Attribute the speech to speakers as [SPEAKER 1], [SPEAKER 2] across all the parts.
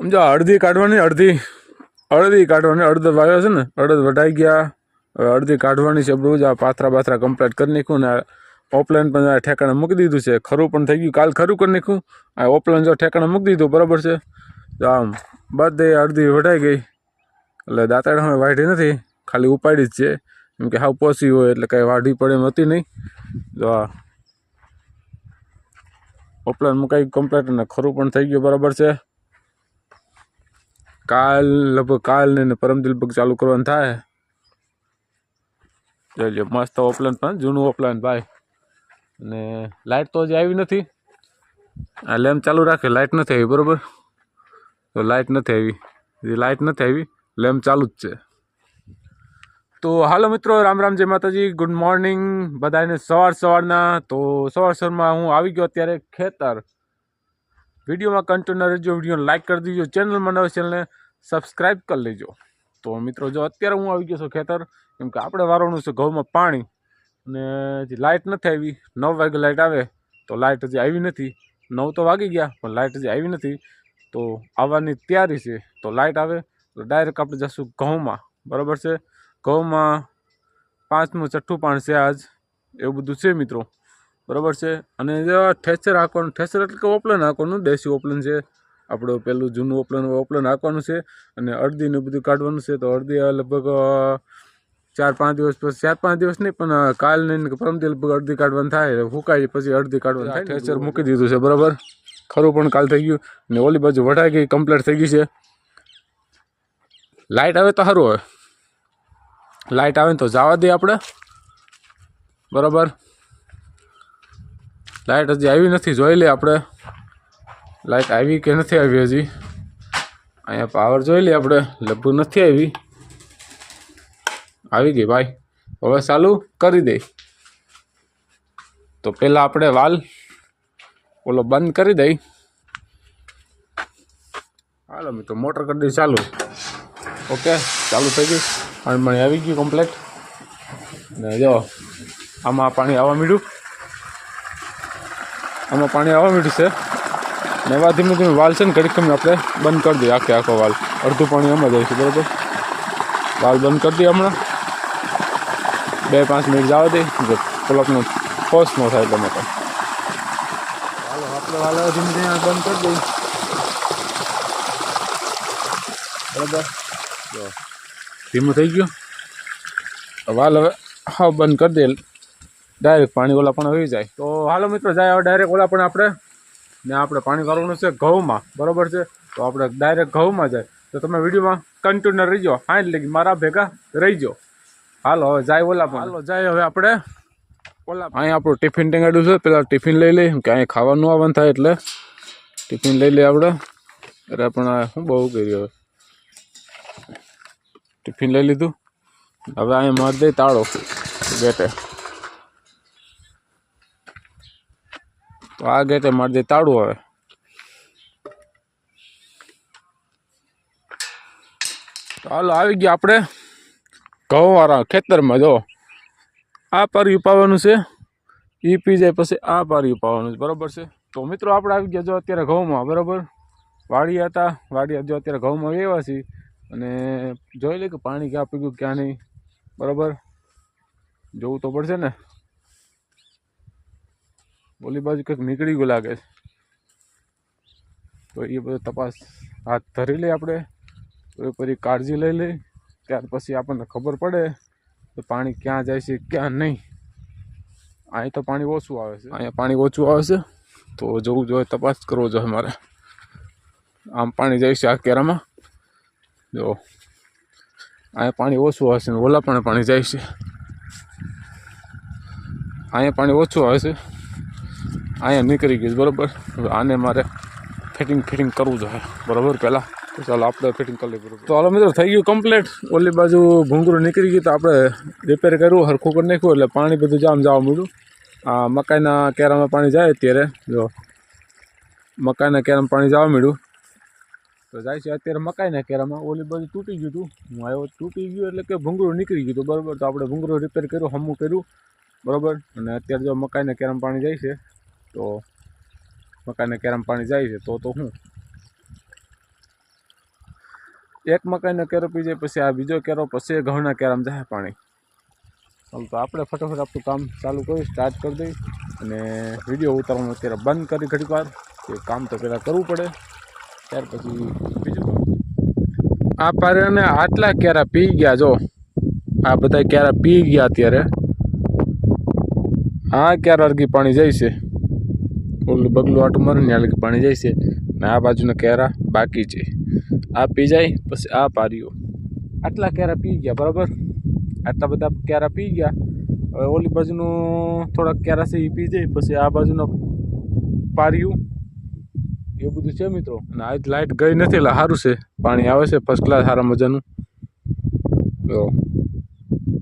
[SPEAKER 1] સમજો અડધી કાઢવાની, અડધી અડધી કાઢવાની, અડધ વાવ્યો છે ને, અડધ વઢાઈ ગયા. અડધી કાઢવાની છે બધું જ આ પાથરા પાથરા કમ્પ્લીટ કરી નાખ્યું ને ઓફલાઈન પણ ઠેકાણે મૂકી દીધું છે. ખરું પણ થઈ ગયું. કાલ ખરું કરી નાખ્યું. આ ઓફલાઈન જો ઠેકાણે મૂકી દીધું, બરાબર છે? આમ, બધે અડધી વઢાઈ ગઈ. એટલે દાંતાડ હવે વાઢી નથી, ખાલી ઉપાડી જ છે. એમ કે હાવ પોસી હોય, એટલે કાંઈ વાઢી પડે એમ હતી નહીં. તો આ ઓપલાઈન મુકાઈ કમ્પ્લેટ અને ખરું પણ થઈ ગયું, બરાબર છે? કાલ લગભગ કાલ ને પરમદિલ લગભગ ચાલુ કરવાનું થાય. જોઈ લ્યો મસ્ત ઓપલાઈન પણ, જૂનું ઓપલાઈન ભાઈ. અને લાઇટ તો હજી આવી નથી. આ લેમ્પ ચાલુ રાખે લાઇટ નથી આવી, બરાબર? તો લાઇટ નથી આવી. હજી લાઇટ નથી આવી લેમ્પ ચાલુ જ છે. તો હાલો મિત્રો, રામ રામ, જય માતાજી ગુડ મોર્નિંગ બધાને સવાર સવારના. તો સવાર સવારમાં હું આવી ગયો અત્યારે ખેતર. વિડીયોમાં કન્ટિન્યુ રહેજો, વિડીયોને લાઇક કરી દીજો ચેનલમાં નવા ચેનલને સબસ્ક્રાઈબ કરી લેજો. તો મિત્રો, જો અત્યારે હું આવી ગયો છું ખેતર, કેમ કે આપણે વારવાનું છે ઘઉંમાં પાણી, અને હજી લાઇટ નથી આવી. નવ વાગે લાઇટ આવે, તો લાઇટ હજી આવી નથી. નવ તો વાગી ગયા, પણ લાઇટ હજી આવી નથી. તો આવવાની તૈયારી છે, તો લાઇટ આવે, તો ડાયરેક્ટ આપણે જશું ઘઉંમાં. બરાબર છે? ઘઉંમાં પાંચમું, છઠ્ઠું પાણ છે આજ. એવું બધું છે મિત્રો. બરાબર છે? અને જો ઠેસર હાંકવાનું ઠેસર એટલે કે ઓપલન હાંકવાનું દેશી ઓપલન છે. આપણું પેલું જૂનું ઓપલન ઓપલન હાંકવાનું છે અને અડધીને બધું કાઢવાનું છે. તો અડધી લગભગ ચાર પાંચ દિવસ પછી ચાર પાંચ દિવસ નહીં પણ કાલ નહીં કે પરમથી લગભગ અડધી કાઢવાનું થાય. ફૂકાય પછી અડધી કાઢવાનું થાય ઠેસર મૂકી દીધું છે બરાબર? ખરું પણ કાલ થઈ ગયું ને ઓલી બાજુ વઢાઈ ગઈ કમ્પ્લીટ થઈ ગઈ છે. લાઇટ આવે તો સારું હવે લાઇટ આવે ને તો જવા દઈએ આપણે બરાબર? લાઇટ હજી આવી નથી, જોઈ લે આપણે. લાઇટ આવી કે નથી આવી હજી? અહીંયા પાવર જોઈ લે આપણે. લગભગ નથી આવી. આવી ગઈ ભાઈ. હવે ચાલુ કરી દઈ તો પહેલાં આપણે વાલ ઓલો બંધ કરી દઈ. હાલો તો મોટર કરી દઈ ચાલુ. ઓકે, ચાલુ થઈ ગઈ અને મને આવી ગયું કમ્પ્લેટ ને જો, આમાં પાણી આવવા માંડ્યું. આમાં પાણી આવવા માંડ્યું છે. ને એવા ધીમે ધીમે વાલ છે ને ઘડીક આપણે બંધ કરી દઈએ, આખે આખો વાલ. અડધું પાણી એમાં જાય છે, બરાબર? વાલ બંધ કરી દઈએ હમણાં. બે પાંચ મિનિટ જવા જો પલકનો ફોસ ન થાય તમે તો વાલ ધીમે ધીમે બંધ કરી દઈએ. બરાબર? ધીમું થઈ ગયું. વાલ હવે હા બંધ કરી દે ડાયરેક્ટ પાણી ઓલા પણ આવી જાય. તો હાલો મિત્રો જાય હવે ડાયરેક્ટ ઓલા પણ આપણે. ને આપણે પાણી વાળવાનું છે ઘઉંમાં. બરાબર છે? તો આપણે ડાયરેક્ટ ઘઉંમાં જાય. તો તમે વિડીયોમાં કન્ટિન્યુ રહીજો. હા એટલે કે મારા ભેગા રહીજો. હાલો હવે જાય ઓલા પણ. હાલો જાય હવે આપણે ઓલા અહીંયા આપણું ટિફિન ટેંગાડ્યું છે. પેલા ટિફિન લઈ લઈએ. કે અહીંયા ખાવાનું આવવાનું થાય એટલે ટિફિન લઈ લઈએ આપણે. અરે પણ શું બહુ કર્યું હવે ટિફિન લઈ લીધું. હવે અહીંયા મારી દઈ તાળો. ગેટે તો આ ગેટે મારી દઈ તાળું આવે ચાલો આવી ગયા આપણે ઘઉંવાળા ખેતરમાં, જો. આ પારી પાવાનું છે. એ પી જાય પછી આ પાર્યું ઉપાવવાનું છે. બરાબર છે? તો મિત્રો આપણે આવી ગયા જો અત્યારે ઘઉંમાં, બરાબર? વાડી હતા વાડી જો અત્યારે ઘઉંમાં એવા છીએ અને જોઈ લે કે પાણી ક્યાં પીગ્યું ક્યાં નહીં. બરાબર? જોવું તો પડશે ને? ઓલી બાજુ કંઈક નીકળી ગયું લાગે છે. તો એ બધો તપાસ હાથ ધરી લઈએ આપણે. પૂરેપૂરી કાળજી લઈ લઈ ત્યાર પછી આપણને ખબર પડે કે પાણી ક્યાં જાય છે, ક્યાં નહીં. અહીં તો પાણી ઓછું આવે છે. અહીંયા પાણી ઓછું આવે છે. તો જવું જોઈએ, તપાસ કરવો જોઈએ મારે આમ પાણી જાય છે આ કેરામાં જો, અહીંયા પાણી ઓછું છે ઓલા પણ પાણી જાય છે. અહીંયા પાણી ઓછું છે. અહીંયા નીકળી ગઈ બરાબર? હવે આને મારે ફિટિંગ ફિટિંગ કરવું જોઈએ બરાબર, પહેલાં? તો ચાલો આપણે ફિટિંગ કરી લઈએ તો હાલો મિત્રો, થઈ ગયું કમ્પ્લીટ ઓલી બાજુ ભૂંગળું નીકળી ગયું તો આપણે રિપેર કર્યું, હરખું કરી નાખ્યું, એટલે પાણી બધું જામ જવા મળ્યું આ મકાઈના કેરામાં પાણી જાય અત્યારે, જો. મકાઈના કેરામાં પાણી જવા મળ્યું તો જાય છે અત્યારે મકાઈના કેરામાં. ઓલી બાજુ તૂટી ગયું હતું હું આવ્યો, તૂટી ગયું એટલે કે ભૂંગળું નીકળી ગયું હતું બરાબર. તો આપણે ભૂંગળું રિપેર કર્યું, હમું કર્યું, બરાબર. અને અત્યારે જો મકાઈના કેરામાં પાણી જાય છે તો મકાઈને કેરામાં પાણી જાય છે, તો તો હું. એક મકાઈનો કેરો પી જાય, પછી આ બીજો કેરો, પછી ઘઉંના કેરામાં જાય પાણી. ચાલો તો આપણે ફટાફટ આપણું કામ ચાલુ કરી સ્ટાર્ટ કરી દઈ. અને વીડિયો ઉતારવાનું અત્યારે બંધ કરી ઘડીક વાર એ કામ તો પહેલાં કરવું પડે. ત્યાર પછી બીજું આ પારેને આટલા કેરા પી ગયા, જો. આ બધા કેરા પી ગયા અત્યારે. આ ક્યારે અરગી પાણી જાય છે. ઓલું બગલું આટું મરે ને અલગ પાણી જાય છે ને આ બાજુના કેરા બાકી છે. આ પી જાય, પછી આ પાર્યો આટલા કેરા પી ગયા, બરાબર? આટલા બધા કેરા પી ગયા. હવે ઓલી બાજુનું થોડાક કેરા છે એ પી જાય, પછી આ બાજુનો પાર્યું એ બધું છે મિત્રો? અને આજ લાઇટ ગઈ નથી, એટલે સારું છે. પાણી આવે છે ફર્સ્ટ ક્લાસ સારા મજાનું.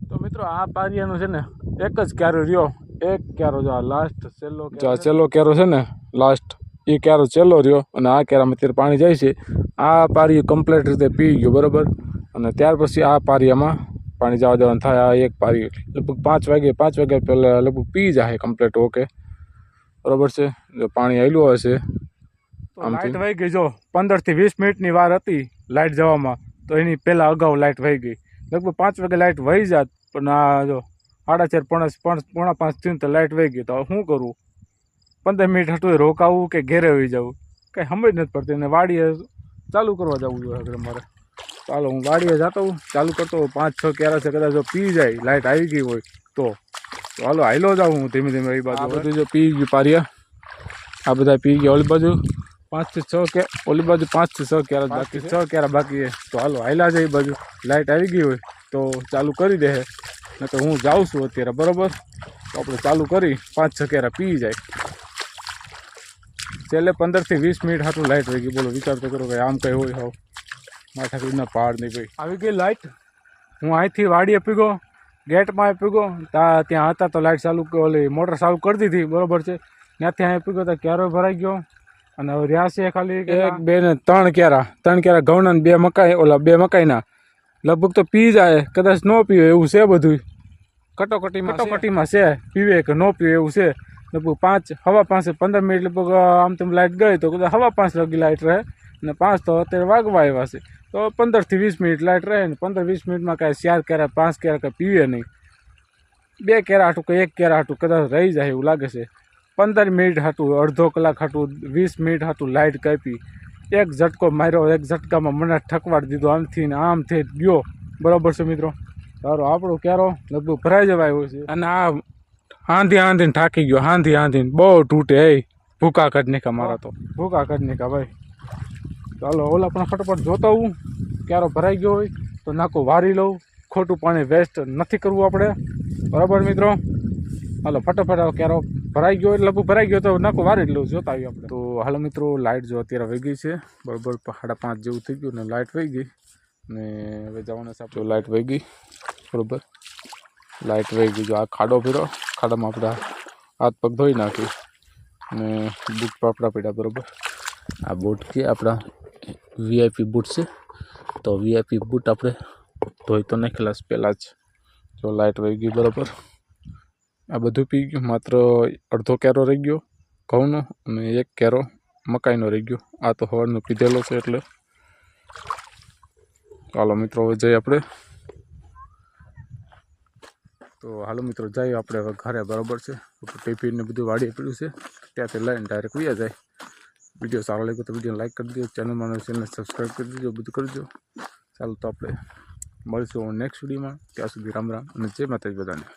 [SPEAKER 1] તો મિત્રો, આ પારિયાનું છે ને, એક જ કેરો રહ્યો. એક કેરો જો આ લાસ્ટ છેલ્લો જો આ છેલ્લો કેરો છે ને લાસ્ટ એ કેરો છેલ્લો રહ્યો અને આ કેરામાં અત્યારે પાણી જાય છે. આ પારી કમ્પ્લીટ રીતે પી ગયો બરાબર? અને ત્યાર પછી આ પારિયામાં પાણી જવા દેવાનું થાય આ એક પારી લગભગ પાંચ વાગે પાંચ વાગે પહેલાં લગભગ પી જાય કમ્પ્લીટ ઓકે બરાબર છે? જો પાણી આવેલું હશે
[SPEAKER 2] તો લાઇટ વહી ગઈ જો. પંદરથી વીસ મિનિટની વાર હતી લાઇટ જવામાં તો એની પહેલાં અગાઉ લાઇટ વહી ગઈ. લગભગ પાંચ વાગે લાઇટ વહી જાત પણ આ જો સાડા ચાર પોણા પોણા પાંચ થયું ને તો લાઇટ વહી ગઈ તો શું કરવું? પંદર મિનિટ હતું રોકાવું કે ઘેરે હોઈ જવું? કંઈ સમજ નથી પડતી. અને વાડીએ ચાલુ કરવા જવું જોઈએ આગળ મારે ચાલો હું વાડીએ જતો હોઉં ચાલુ કરતો હોઉં. પાંચ છ ક્યારે છે કદાચ જો પી જાય લાઇટ આવી ગઈ હોય તો. ચાલો હાલો હાલો જાઉં હું ધીમે ધીમે એ બાજુ.
[SPEAKER 1] બધું જો પી ગયું પારિયા. આ બધા પી ગયા ઓલી બાજુ. પાંચથી છ કે ઓલી બાજુ પાંચથી છ ક્યારે બાકી છ? ક્યારે બાકી છે? તો હાલો હાલ્યા છે એ બાજુ. લાઇટ આવી ગઈ હોય તો ચાલુ કરી દે ને તો હું જાઉં છું અત્યારે બરાબર? તો આપણે ચાલુ કરી પાંચ છકેરા પી જાય. છેલ્લે પંદરથી વીસ મિનિટ હાટું લાઇટ વહી ગઈ. બોલો વિચાર તો કરો કે આમ કંઈ હોય હોવ. માથા કીધું પહાડ નહીં ભાઈ.
[SPEAKER 2] આવી ગઈ લાઇટ હું અહીંથી વાડીએ પીગો ગેટમાં પીગો. ગયો ત્યાં હતા તો લાઇટ ચાલુ ઓલી મોટર ચાલુ કરી દીધી બરાબર છે. ત્યાંથી અહીં પીગો તો ક્યારો ભરાઈ ગયો. અને હવે રહ્યા છે ખાલી
[SPEAKER 1] એક બે ને ત્રણ ક્યારા. ત્રણ ક્યારા ઘઉંના ને બે મકાઈ ઓલા બે મકાઈના. લગભગ તો પી જાય કદાચ ન પીવે એવું છે બધું કટોકટીમાં.
[SPEAKER 2] કટોકટીમાં છે, પીવે કે ન પીવે એવું છે. લગભગ પાંચ, હવા પાંચે પંદર મિનિટ લગભગ, આમ તેમ લાઇટ ગઈ તો કદાચ હવા પાંચ લગી લાઇટ રહે. અને પાંચ તો અત્યારે વાગવા આવ્યા છે. તો પંદરથી વીસ મિનિટ લાઇટ રહે ને પંદર વીસ મિનિટમાં કાંઈ ચાર કેરા, પાંચ કેરા કાંઈ પીવે નહીં. બે કેરા હાટું કે એક કેરા હાટું કદાચ રહી જાય એવું લાગે છે. પંદર મિનિટ હતું અડધો કલાક હતું વીસ મિનિટ હતું લાઇટ કાપી. એક ઝટકો માર્યો, એક ઝટકામાં મને ઠકવાડ દીધો, આમથી ને આમથી ગયો. બરાબર છે મિત્રો? સારો, આપણો ક્યારો? લગભગ ભરાઈ જવાય એવું છે.
[SPEAKER 1] અને આ હાંધી હાંધીને થાકી ગયો, હાંધી હાંધીને. બહુ તૂટે, એ ભૂકા કડનીકા મારા તો.
[SPEAKER 2] ભૂકા કડનીકા ભાઈ. ચાલો, ઓલા પણ ફટાફટ જોતા હું ક્યારો ભરાઈ ગયો હોય, તો નાખો વારી લઉં. ખોટું પાણી વેસ્ટ નથી કરવું આપણે. બરાબર, મિત્રો? હાલો, ફટાફટ ક્યારો ભરાઈ ગયો એટલે લગભગ ભરાઈ ગયો તો નાકો વારી લઉં, જોતા આવીએ આપણે.
[SPEAKER 1] તો હાલો, મિત્રો લાઇટ જો અત્યારે વહી ગઈ છે. બરાબર, સાડા પાંચ જેવું થઈ ગયું ને લાઇટ વહી ગઈ. ને હવે જવાનું છે આપણે. લાઇટ વહી ગઈ. બરોબર. લાઇટ વહી ગઈ જો આ ખાડો ફેરો ખાડામાં આપણા હાથ પગ ધોઈ નાખી અને બૂટ પાપડા પીડા, બરાબર. આ બૂટ કે આપણા વીઆઈપી બૂટ છે. તો વીઆઈપી બૂટ આપણે ધોઈ તો નાખેલા પહેલાં જ. જો લાઇટ વહી ગઈ બરાબર. આ બધું પી ગયું. માત્ર અડધો કેરો રહી ગયો, ઘઉંનો અને એક કેરો મકાઈનો રહી ગયો. આ તો હવારનો પીધેલો છે એટલે. ચાલો મિત્રો, હવે જઈએ આપણે તો હાલો મિત્રો, જઈએ આપણે હવે ઘરે, બરાબર છે? ટિફિન ને બધું વાડીએ પડ્યું છે. ત્યાંથી લઈને ડાયરેક્ટ વ્યા જાય. વીડિયો સારો લાગ્યો તો વીડિયો લાઈક કરી દો ચેનલમાં ચેનલ સબસ્ક્રાઈબ કરી દીજો, બધું કરજો ચાલો તો આપણે મળીશું નેક્સ્ટ વિડીયોમાં ત્યાં સુધી રામ રામ અને જય માતાજી બધાને.